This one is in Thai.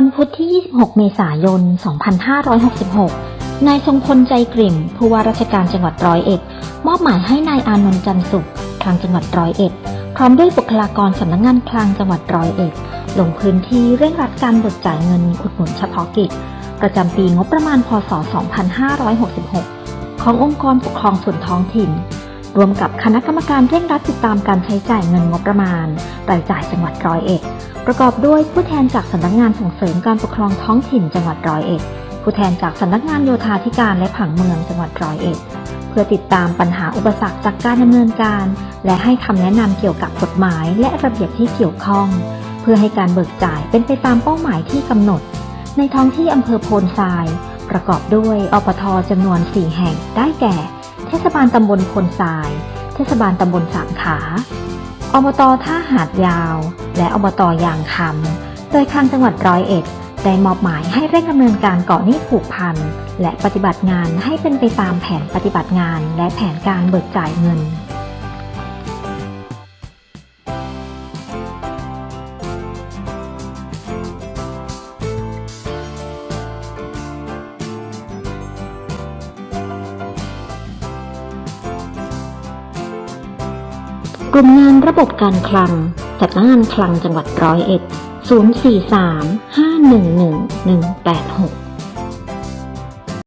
วันพุธที่ 26 เมษายน 2566 นายทรงพลใจกลิ่มผู้ว่าราชการจังหวัดร้อยเอ็ด มอบหมายให้นายอานนท์จันทร์สุขคลังจังหวัดร้อยเอ็ด พร้อมด้วยบุคลากรสำนักงงานคลังจังหวัดร้อยเอ็ด ลงพื้นที่เร่งรัดการเบิกจ่ายเงินอุดหนุนเฉพาะกิจ ประจำปีงบประมาณ พศ 2566 ขององค์กรปกครองส่วนท้องถิ่น รวมกับคณะกรรมการเร่งรัดติดตามการใช้จ่ายเงินงบประมาณรายจ่ายจังหวัดร้อยเอ็ด ประกอบด้วยผู้แทนจากสำนักงานส่งเสริมการปกครองท้องถิ่นจังหวัดร้อยเอ็ด ผู้แทนจากสำนักงานโยธาธิการและผังเมืองจังหวัดร้อยเอ็ด เพื่อติดตามปัญหาอุปสรรคจากการดำเนินการ และให้คำแนะนำเกี่ยวกับกฎหมายและระเบียบที่เกี่ยวข้อง เพื่อให้การเบิกจ่ายเป็นไปตามเป้าหมายที่กำหนด ในท้องที่อำเภอโพนทราย ประกอบด้วยอปทจำนวน 4 แห่งได้แก่ เทศบาลตำบลโพนทราย เทศบาลตำบลสามขาอบตท่าหาดยาว และอบตอยางคำโดยทางจังหวัดร้อยเอ็ดได้มอบหมายให้เร่งดำเนินการก่อหนี้ผูกพัน และปฏิบัติงานให้เป็นไปตามแผนปฏิบัติงาน และแผนการเบิกจ่ายเงิน กลุ่มงานระบบการคลังสำนักงานคลังจังหวัดร้อยเอ็ด043 511 186